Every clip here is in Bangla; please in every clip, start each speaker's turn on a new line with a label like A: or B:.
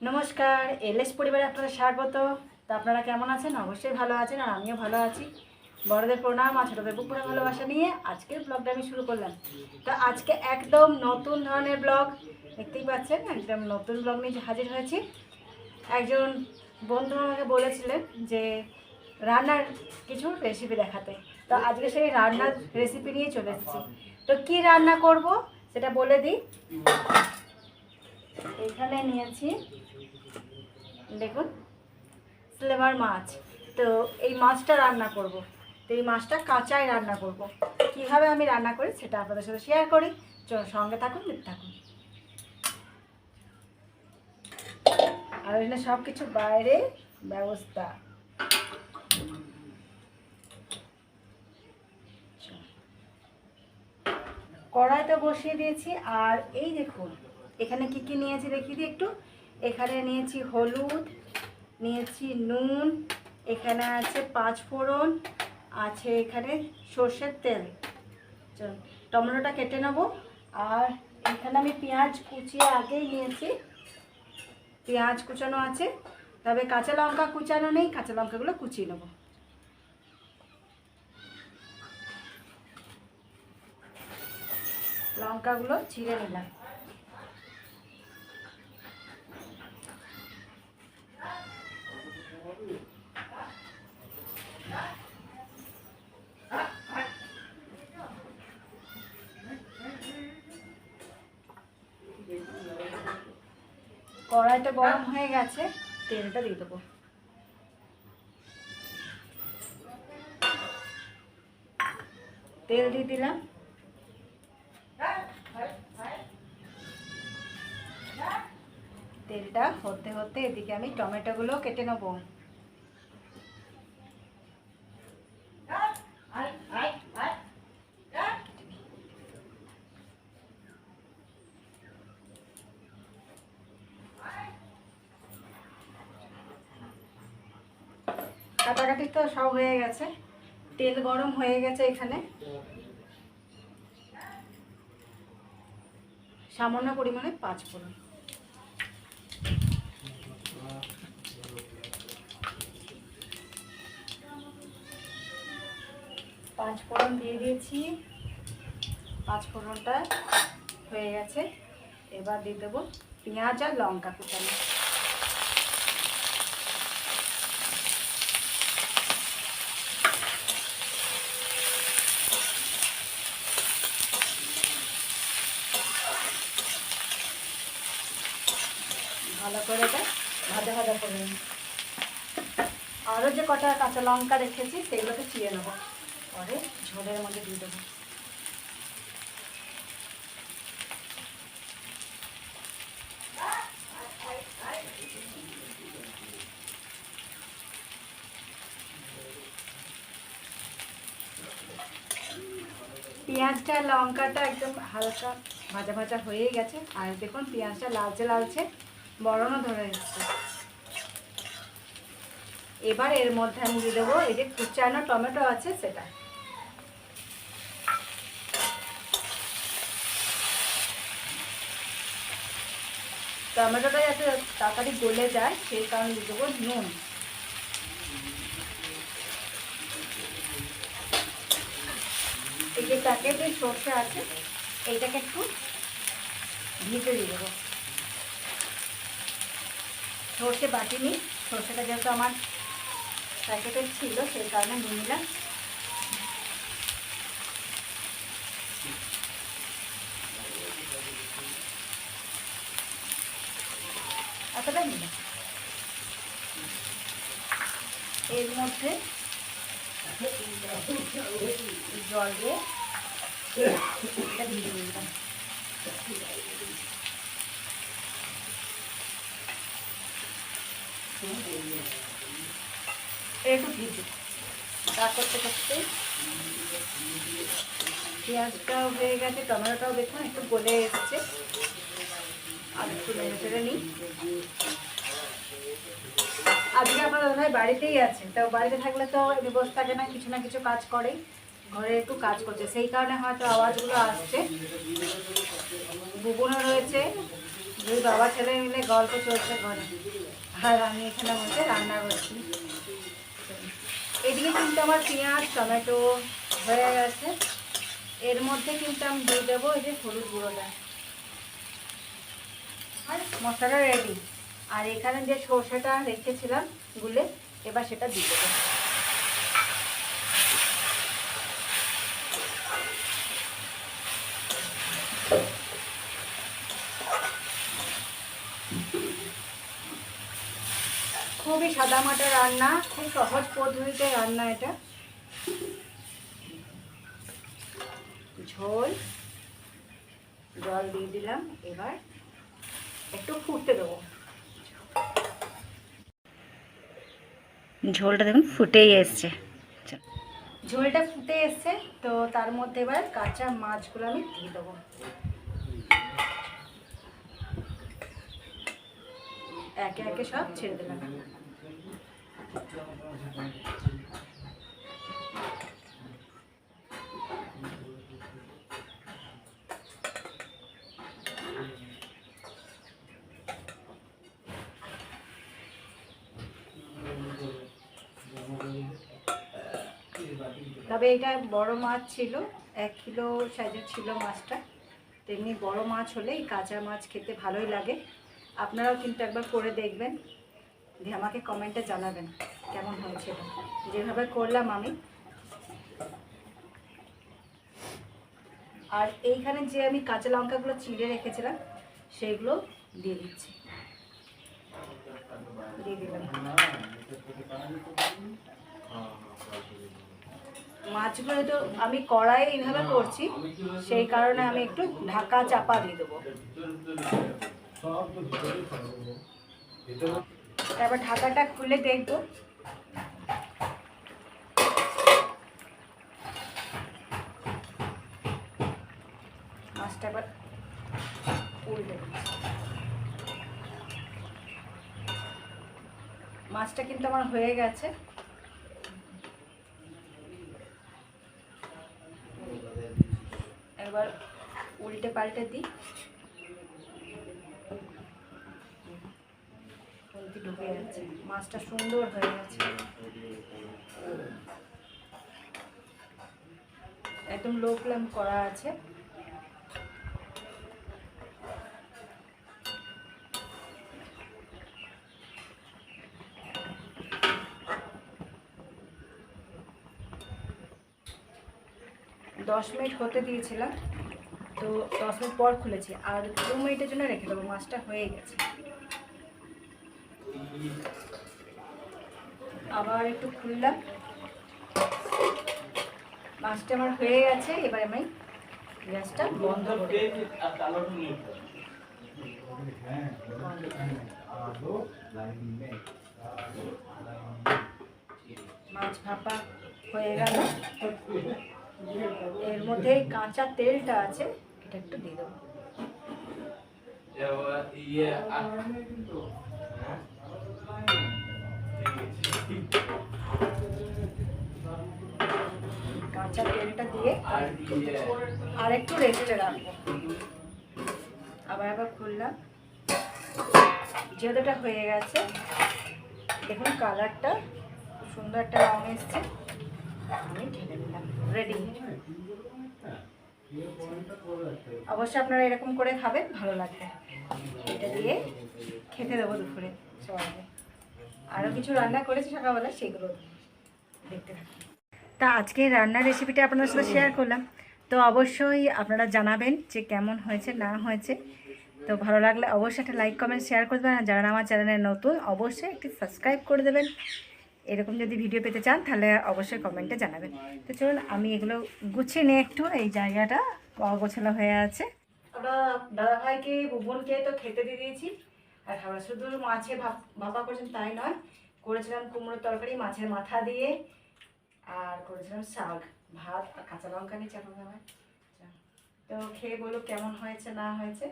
A: নমস্কার, এলএস পরিবারে আপনারা স্বাগত। তো আপনারা কেমন আছেন? অবশ্যই ভালো আছেন আর আমিও ভালো আছি। বড়দের প্রণাম আর ছোটোদের বুকুরে ভালোবাসা নিয়ে আজকের ব্লগটা আমি শুরু করলাম। তো আজকে একদম নতুন ধরনের ব্লগ দেখতেই পাচ্ছেন, একদম নতুন ব্লগ নিয়ে হাজির হয়েছি। একজন বন্ধু আমাকে বলেছিলেন যে রান্নার কিছু রেসিপি দেখাতে। তো আজকে সেই রান্নার রেসিপি নিয়ে চলে এসেছি। তো কি রান্না করব সেটা বলে দিই। এখানে নিয়েছি, দেখুন, স্লেভার মাছ। তো এই মাছটা রান্না করব। তো এই মাছটা কাঁচাই রান্না করব। কীভাবে আমি রান্না করি সেটা আপনাদের সাথে শেয়ার করি। চলুন, সঙ্গে থাকুন থাকুন। আর এখানে সব কিছু বাইরে, ব্যবস্থা। কড়াইতে বসিয়ে দিয়েছি, আর এই দেখুন এখানে কি কি নিয়েছি দেখি দিই একটু? এখানে নিয়েছি হলুদ, নিয়েছি নুন, এখানে আছে পাঁচ ফোড়ন, আছে এখানে সর্ষের তেল। চলুন টমেটোটা কেটে নেব। আর এখানে আমি পেঁয়াজ কুচিয়ে আগেই নিয়েছি। পেঁয়াজ কুচানো আছে, তবে কাঁচা লঙ্কা কুচানো নেই, কাঁচা লঙ্কাগুলো কুচিয়ে নেব। লঙ্কাগুলো ছিঁড়ে নিলাম। কড়াইটা গরম হয়ে গেছে, তেলটা দিয়ে দেবো। তেল দিয়ে দিলাম। তেলটা হতে হতে এদিকে আমি টমেটোগুলো কেটে নেব। কাটাকাটি তো সব হয়ে গেছে। তেল গরম হয়ে গেছে এখানে। সামান্য পরিমাণে পাঁচ ফোড়ন। পাঁচ ফোড়ন দিয়ে দিয়েছি। পাঁচ ফোড়নটা হয়ে গেছে। এবার দিয়ে দেবো পেঁয়াজ আর লঙ্কা কুচানো। করে এটা ভাজা ভাজা করে নিই। আরও যে কটা কাঁচা লঙ্কা রেখেছি, সেগুলোকে চিয়ে নেব। পরে ঝোলের মধ্যে দিয়ে দেবো। পেঁয়াজটা, লঙ্কাটা একদম হালকা ভাজা ভাজা হয়ে গেছে। আর দেখুন, পেঁয়াজটা লালচে লালচে। বড়নও ধরে এসছে এবার এর মধ্যে আমি দিয়ে দেবো এই যে কুচানো টমেটো আছে সেটা। টমেটোটা যাতে তাড়াতাড়ি গলে যায়, সেই কারণে দিয়ে দেবো নুন। এই যে প্যাকেটে সর্ষে আছে এইটাকে একটু ভিজে দিয়ে দেবো। সর্ষে বাটিনি। সর্ষেটা যেহেতু আমার প্যাকেটের ছিল, সেই কারণে নিয়ে নিলাম। এতটা নিলাম এর মধ্যে জল দিয়ে ভিজে দিলাম। একটু ভিজে। তা করতে করতে পেঁয়াজটাও হয়ে গেছে, টমেটোটাও দেখুন, একটু গলে এসছে। আর একটু নেড়ে চেড়ে নিই। আজকে আমার ভাই বাড়িতেই আছে তো বাড়িতে থাকলে তো বসে থাকে না, কিছু না কিছু কাজ করে, ঘরে একটু কাজ করছে। সেই কারণে হয়তো আওয়াজগুলো আসছে। বুবনও রয়েছে, দুই বাবা ছেলে মিলে গল্প চলছে ঘরে। আর আমি এখানে বসে রান্না করছি। এদিকে কিন্তু আমার পেঁয়াজ, টমেটো হয়ে গেছে। এর মধ্যে কিন্তু আমি দিয়ে দেবো এই যে হলুদ গুঁড়োটা। আর মশলাটা রেডি আর এখানে যে সর্ষেটা রেখেছিলাম গুলে, এবার সেটা দিয়ে দেবো। খুবই সাদামাটা রান্না খুব সহজ পদ্ধতিতে রান্না এটা। ঝোল জল দিয়ে দিলাম এবার একটু ফুটতে দেবো। ঝোলটা দেখুন ফুটেই এসছে। ঝোলটা ফুটে এসছে তো তার মধ্যে এবার কাঁচা মাছগুলো আমি দিয়ে দেবো। একে একে সব ছেড়ে দিলাম। তবে এটা বড় মাছ ছিল, এক কিলো সাইজের ছিল মাছটা। তেমনি বড় মাছ হলে এই কাঁচা মাছ খেতে ভালোই লাগে। আপনারাও কিন্তু একবার করে দেখবেন। দিয়ে আমাকে কমেন্টে জানাবেন কেমন হয়েছে যেভাবে করলাম আমি। আর এইখানে যে আমি কাঁচা লঙ্কাগুলো চিড়ে রেখেছিলাম, সেগুলো দিয়ে দিচ্ছি। দিয়ে মাছগুলো তো আমি কড়াই এইভাবে করছি, সেই কারণে আমি একটু ঢাকা চাপা দিয়ে দেবো। তারপর ঢাকাটা খুলে দেখব। মাছটা এবার উল্টে মাছটা কিন্তু আমার হয়ে গেছে। এবার উল্টে পাল্টে দিই। হলদি ঢুকে যাচ্ছে মাছটা সুন্দর হয়ে গেছে। একদম লো ফ্লেম করা আছে। দশ মিনিট হতে দিয়েছিলাম। তো দশ মিনিট পর খুলেছি। আর দু মিনিটের জন্য রেখে দেবো। মাছটা হয়ে গেছে। আবার একটু খুললাম। মাছটা আমার হয়ে গেছে এবার আমি গ্যাসটা বন্ধ করে মাছ ভাপা হয়ে গেল। এর মধ্যে কাঁচা তেলটা আছে এটা একটু দিয়ে দেবো। কাঁচা তেলটা দিয়ে আর একটু রেস্টে রাখব। আবার আবার খুললাম। যেহেতু এটা হয়ে গেছে দেখুন কালারটা সুন্দর একটা রং এসছে। আমি ঢেলে দিলাম। রেডি অবশ্যই আপনারা এরকম করে খাবেন ভালো লাগবে। এটা দিয়ে খেতে দেবো দুপুরে। সবাইকে আরও কিছু রান্না করেছি সকালবেলা সেগুলো দেখতে থাকুন তা আজকে রান্নার রেসিপিটা আপনাদের সাথে শেয়ার করলাম। তো অবশ্যই আপনারা জানাবেন যে কেমন হয়েছে না হয়েছে। তো ভালো লাগলে অবশ্যই একটা লাইক কমেন্ট শেয়ার করে দেবেন। আর যারা আমার চ্যানেলে নতুন অবশ্যই একটি সাবস্ক্রাইব করে দেবেন। এরকম যদি ভিডিও পেতে চান তাহলে অবশ্যই কমেন্টে জানাবেন। তো চলুন আমি এগুলো গুছিয়ে নিয়ে একটু এই জায়গাটা অগোছালো হয়ে আছে। আমরা দাদাভাইকে বুবনকে তো খেতে দিয়ে দিয়েছি। আর আমরা শুধু মাছে ভাপা করেছেন তাই নয়। করেছিলাম কুমড়োর তরকারি, মাছের মাথা দিয়ে, আর করেছিলাম শাক, ভাত আর কাঁচা লঙ্কা নিয়ে চাপা খাবার তো খেয়ে বলো কেমন হয়েছে, না হয়েছে?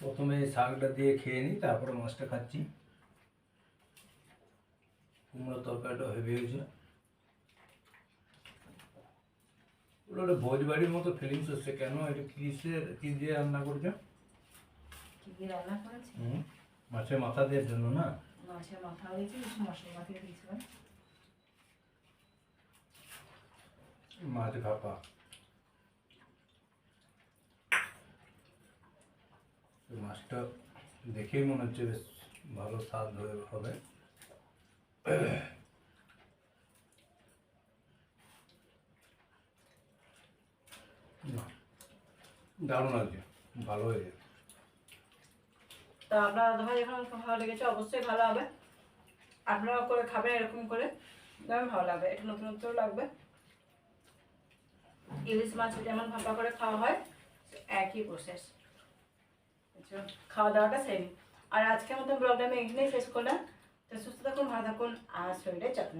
B: প্রথমে শাকটা দিয়ে খেয়ে নিই, তারপরে মাছটা খাচ্ছি। কুমড়ো তরকারিটা হেভি হয়েছে। ওগুলো একটা ভোজ বাড়ির মতো ফিলিংস হচ্ছে। কেন? এটা কিসের? কি দিয়ে রান্না করছ?
A: কি কি রান্না করেছি?
B: মাছের মাথা দেওয়ার জন্য না?
A: মাছের মাথা কিছু মশলা দিয়েছিলাম।
B: মাছ ভাপা। মাছটা দেখেই মনে হচ্ছে বেশ ভালো স্বাদ হবে না, দারুণ লাগছে ভালো হয়েছে
A: তো আপনারা ভাই যখন ভালো লেগেছে, অবশ্যই ভালো হবে। আপনারাও করে খাবেন, এরকম করে। যেমন ভালো লাগবে একটু নতুনত্ব লাগবে। ইলিশ মাছ যেমন ভাপা করে খাওয়া হয়, একই প্রসেস খাওয়া দাওয়াটা সেম আর আজকের মতো ব্লগটা আমি এখানেই শেষ করলাম। তো সুস্থ থাকুন, ভালো থাকুন, আর শরীরে যত্ন